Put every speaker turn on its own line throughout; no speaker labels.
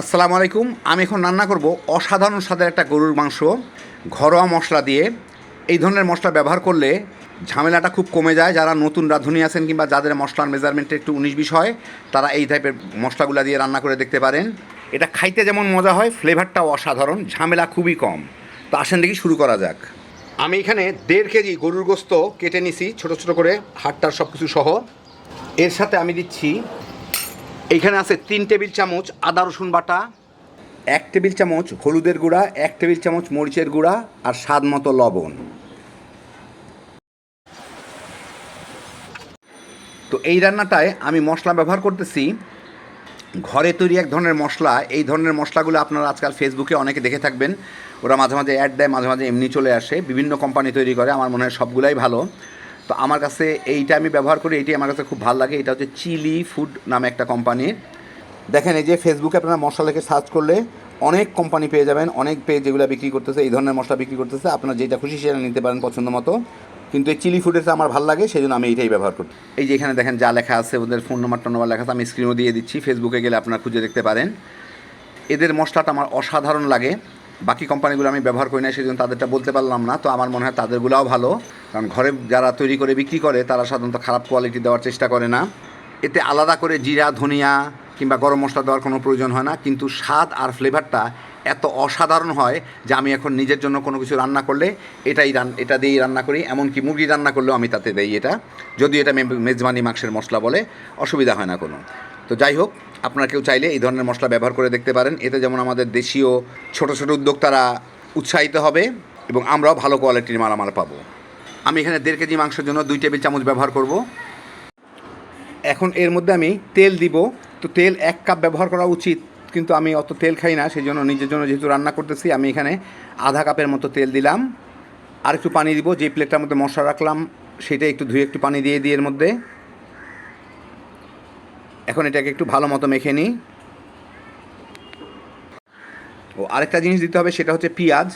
আসসালামু আলাইকুম। আমি এখন রান্না করব অসাধারণ স্বাদের একটা গরুর মাংস, ঘরোয়া মশলা দিয়ে। এই ধরনের মশলা ব্যবহার করলে ঝামেলাটা খুব কমে যায়। যারা নতুন রাঁধুনি আছেন কিংবা যাদের মশলার মেজারমেন্টে একটু উনিশ বিশ হয়, তারা এই টাইপের মশলাগুলো দিয়ে রান্না করে দেখতে পারেন। এটা খাইতে যেমন মজা হয় ফ্লেভারটাও অসাধারণ, ঝামেলা খুবই কম। তো আসেন দেখি শুরু করা যাক। আমি এখানে দেড় কেজি গরুর গোস্ত কেটে নিছি, ছোট ছোট করে হাটটার সব কিছু সহ। এর সাথে আমি দিচ্ছি এইখানে আছে তিন টেবিল চামচ আদা, রসুন বাটা, এক টেবিল চামচ হলুদের গুঁড়া, এক টেবিল চামচ মরিচের গুঁড়া আর স্বাদ মতো লবণ। তো এই রান্নাটায় আমি মশলা ব্যবহার করতেছি। ঘরে তৈরি এক ধরনের মশলা, এই ধরনের মশলাগুলো আপনারা আজকাল ফেসবুকে অনেকে দেখে থাকবেন। ওরা মাঝে মাঝে অ্যাড দেয়, মাঝে মাঝে এমনি চলে আসে। বিভিন্ন কোম্পানি তৈরি করে, আমার মনে হয় সবগুলাই ভালো। তো আমার কাছে এইটা আমি ব্যবহার করি, এইটাই আমার কাছে খুব ভালো লাগে। এটা হচ্ছে চিলি ফুড নামে একটা কোম্পানির দেখেন এই যে ফেসবুকে আপনারা মশলা লিখে সার্চ করলে অনেক কোম্পানি পেয়ে যাবেন, অনেক পেজ যেগুলো বিক্রি করতেছে, এই ধরনের মশলা বিক্রি করতেছে। আপনারা যেটা খুশি সেটা নিতে পারেন পছন্দ মতো। কিন্তু এই চিলি ফুডেরটা আমার ভালো লাগে সেই জন্য আমি এইটাই ব্যবহার করি। এই যে এখানে দেখেন যা লেখা আছে, ওদের ফোন নাম্বার নাম্বার লেখা আছে, আমি স্ক্রিনও দিয়ে দিচ্ছি। ফেসবুকে গেলে আপনারা খুঁজে দেখতে পারেন। এদের মশলাটা আমার অসাধারণ লাগে। বাকি কোম্পানিগুলো আমি ব্যবহার করি না সেই জন্য তাদেরটা বলতে পারলাম না। তো আমার মনে হয় তাদেরগুলোও ভালো। কারণ ঘরে যারা তৈরি করে বিক্রি করে, তারা সাধারণত খারাপ কোয়ালিটি দেওয়ার চেষ্টা করে না। এতে আলাদা করে জিরা, ধনিয়া কিংবা গরম মশলা দেওয়ার কোনো প্রয়োজন হয় না। কিন্তু স্বাদ আর ফ্লেভারটা এত অসাধারণ হয় যে আমি এখন নিজের জন্য কোনো কিছু রান্না করলে এটাই রান, এটা দিয়েই রান্না করি। এমনকি মুরগি রান্না করলেও আমি তাতে দেই এটা। যদিও এটা মেজবানি মাংসের মশলা বলে, অসুবিধা হয় না কোনো। তো যাই হোক, আপনারা কেউ চাইলে এই ধরনের মশলা ব্যবহার করে দেখতে পারেন। এতে যেমন আমাদের দেশীয় ছোট ছোট উদ্যোক্তারা উৎসাহিত হবে এবং আমরাও ভালো কোয়ালিটির মালামাল পাবো। আমি এখানে দেড় কেজি মাংসের জন্য দুই টেবিল চামচ ব্যবহার করব। এখন এর মধ্যে আমি তেল দিব। তো তেল এক কাপ ব্যবহার করা উচিত, কিন্তু আমি অত তেল খাই না সেই জন্য নিজের জন্য যেহেতু রান্না করতেছি, আমি এখানে আধা কাপের মতো তেল দিলাম। আর একটু পানি দিব, যে প্লেটটার মধ্যে মশলা রাখলাম, সেটা একটু ধুয়ে একটু পানি দিয়ে দিই এর মধ্যে। এখন এটাকে একটু ভালো মতো মেখে নিই। ও আরেকটা জিনিস দিতে হবে, সেটা হচ্ছে পেঁয়াজ।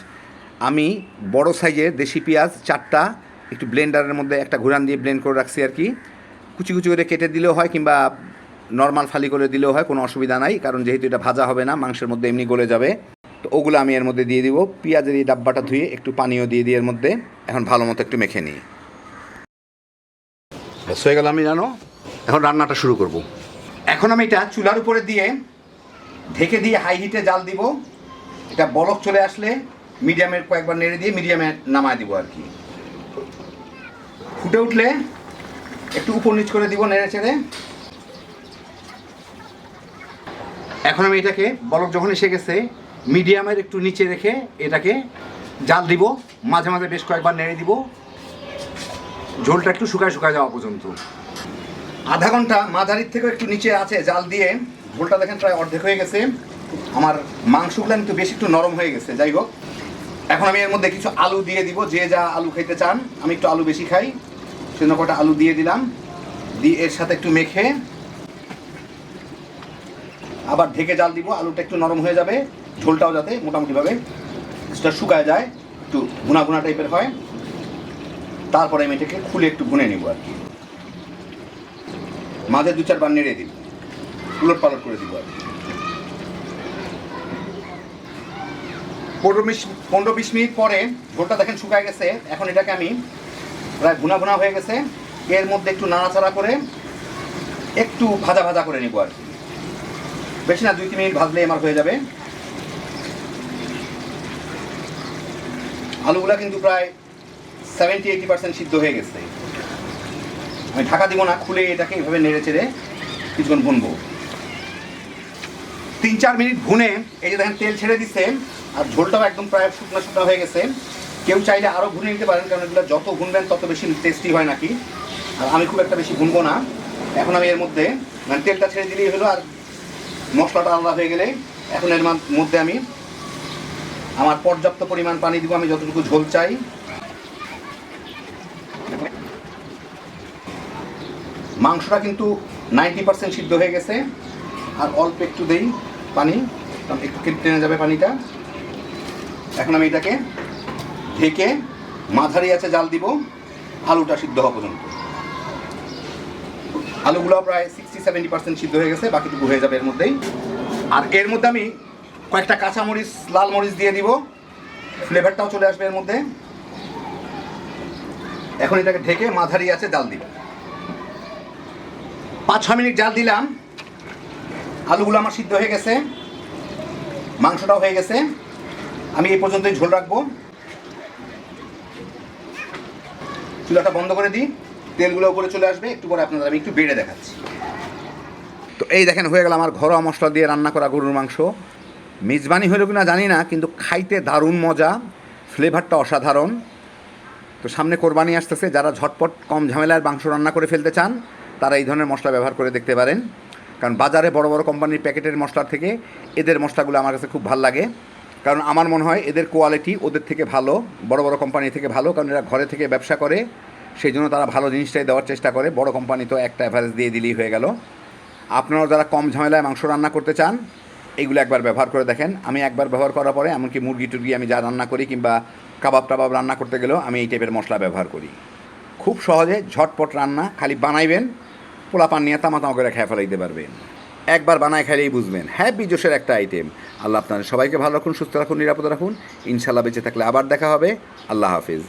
আমি বড় সাইজের দেশি পেঁয়াজ, চারটা একটু ব্লেন্ডারের মধ্যে একটা ঘুরান দিয়ে ব্লেন্ড করে রাখছি আর কি। কুচি কুচি করে কেটে দিলেও হয় কিংবা নর্মাল ফালি করে দিলেও হয়, কোনো অসুবিধা নাই, কারণ যেহেতু এটা ভাজা হবে না, মাংসের মধ্যে এমনি গলে যাবে। তো ওগুলো আমি এর মধ্যে দিয়ে দিব। পেঁয়াজের এই ডাব্বাটা ধুয়ে একটু পানিও দিয়ে দিই এর মধ্যে এখন ভালো মতো একটু মেখে নিই। ব্যাস, হয়ে গেল আমি জানো? এখন রান্নাটা শুরু করব। এখন আমি এটা চুলার উপরে দিয়ে ঢেকে দিয়ে হাই হিটে জাল দিব। এটা বলক চলে আসলে মিডিয়ামের কয়েকবার নেড়ে দিয়ে মিডিয়ামে নামায় দিব আর কি। ফুটে উঠলে একটু উপর নিচ করে দিব নেড়ে চেড়ে। এখন আমি এটাকে বলক যখন এসে গেছে, মিডিয়ামের একটু নিচে রেখে এটাকে জাল দিব, মাঝে মাঝে বেশ কয়েকবার নেড়ে দিব। ঝোলটা একটু শুকায় শুকায় যাওয়া পর্যন্ত। আধা ঘণ্টা মাঝারির থেকেও একটু নিচে আছে জাল দিয়ে, ঝোলটা দেখেন প্রায় অর্ধেক হয়ে গেছে। আমার মাংসগুলো কিন্তু বেশি একটু নরম হয়ে গেছে, যাই হোক। এখন আমি এর মধ্যে কিছু আলু দিয়ে দিব, যে যা আলু খেতে চান, আমি একটু আলু বেশি খাই। সেজন্য কটা আলু দিয়ে দিলাম। দিয়ে এর সাথে একটু মেখে আবার ঢেকে জাল দিব, আলুটা একটু নরম হয়ে যাবে, ঝোলটাও যাতে মোটামুটিভাবে সেটা শুকায় যায়, একটু ভুনা ভুনা টাইপের হয়। তারপরে আমি এটাকে খুলে একটু ভুনে নিব আর কি। মাঝে দু চারবার নেড়ে দিব উলট পালট করে দিব আর কি। পনেরো বিশ পনেরো বিশ মিনিট পরে ঝোলটা দেখেন শুকায় গেছে, এখন এটাকে আমি প্রায় ভুনা ভুনা হয়ে গেছে। এর মধ্যে একটু নাড়াচাড়া করে একটু ভাজা ভাজা করে নিব আর বেশি না, দুই, তিন মিনিট ভাজলে আমার হয়ে যাবে। আলুগুলা কিন্তু প্রায় সেভেন্টি এইটি পার্সেন্ট সিদ্ধ হয়ে গেছে। আমি ঢাকা দিব না, খুলে এটাকে এভাবে নেড়ে চেড়ে কিছুক্ষণ ভুনবো। তিন, চার মিনিট ভুনে এই যে দেখেন তেল ছেড়ে দিচ্ছে আর ঝোলটাও একদম প্রায় শুকনো শুকনো হয়ে গেছে। কেউ চাইলে আরও ভুনে নিতে পারেন, কারণ এগুলো যত ভুনবেন তত বেশি টেস্টি হয় নাকি। আর আমি খুব একটা বেশি ভুনবো না। এখন আমি এর মধ্যে মানে তেলটা ছেড়ে দিলেই হলো আর মশলাটা আলাদা হয়ে গেলে এখন এর মধ্যে আমি আমার পর্যাপ্ত পরিমাণ পানি দিব, আমি যতটুকু ঝোল চাই। মাংসটা কিন্তু নাইনটি পার্সেন্ট সিদ্ধ হয়ে গেছে, আর অল্প একটু দেই পানি একটু কেটে টেনে যাবে পানিটা। এখন আমি এটাকে ঢেকে মাঝারি আছে জাল দিব, আলুটা সিদ্ধ হওয়া পর্যন্ত। আলুগুলো প্রায় সিক্সটি সেভেন্টি পার্সেন্ট সিদ্ধ হয়ে গেছে, বাকিটুকু হয়ে যাবে এর মধ্যেই। আর এর মধ্যে আমি কয়েকটা কাঁচামরিচ, লাল মরিচ দিয়ে দিব ফ্লেভারটাও চলে আসবে এর মধ্যে। এখন এটাকে ঢেকে মাঝারি আছে জাল দিব। পাঁচ ছ মিনিট জাল দিলাম। আলুগুলো আমার সিদ্ধ হয়ে গেছে, মাংসটাও হয়ে গেছে। আমি এই পর্যন্তই ঝোল রাখব। চুলাটা বন্ধ করে দিই, তেলগুলো উপরে চলে আসবে, একটু পরে আপনাদের আমি একটু বেড়ে দেখাচ্ছি। তো এই দেখেন, হয়ে গেল আমার ঘরোয়া মশলা দিয়ে রান্না করা গরুর মাংস। মেজবানি হলো কিনা জানি না, কিন্তু খাইতে দারুণ মজা, ফ্লেভারটা অসাধারণ। তো সামনে কোরবানি আসতেছে, যারা ঝটপট কম ঝামেলার মাংস রান্না করে ফেলতে চান, তারা এই ধরনের মশলা ব্যবহার করে দেখতে পারেন। কারণ বাজারে বড় বড় কোম্পানির প্যাকেটের মশলার থেকে এদের মশলাগুলো আমার কাছে খুব ভালো লাগে। কারণ আমার মনে হয় এদের কোয়ালিটি ওদের থেকে ভালো, বড় বড় কোম্পানি থেকে ভালো, কারণ এরা ঘরে থেকে ব্যবসা করে, সেই জন্য তারা ভালো জিনিসটাই দেওয়ার চেষ্টা করে। বড় কোম্পানি তো একটা অ্যাভারেজ দিয়ে দিলেই হয়ে গেল। আপনারাও যারা কম ঝামেলায় মাংস রান্না করতে চান, এগুলো একবার ব্যবহার করে দেখেন। আমি একবার ব্যবহার করার পরে, এমনকি মুরগি টুরগি আমি যা রান্না করি কিংবা কাবাব টাবাব রান্না করতে গেলেও আমি এই টাইপের মশলা ব্যবহার করি। খুব সহজে ঝটপট রান্না খালি বানাইবেন, পোলাপান নিয়ে তামা তামা করে খেয়ে ফেলাইতে পারবেন। একবার বানায় খাইলেই বুঝবেন। হ্যাঁ জোশের একটা আইটেম আল্লাহ আপনার সবাইকে ভালো রাখুন, সুস্থ রাখুন, নিরাপদ রাখুন। ইনশাল্লাহ বেঁচে থাকলে আবার দেখা হবে। আল্লাহ হাফিজ।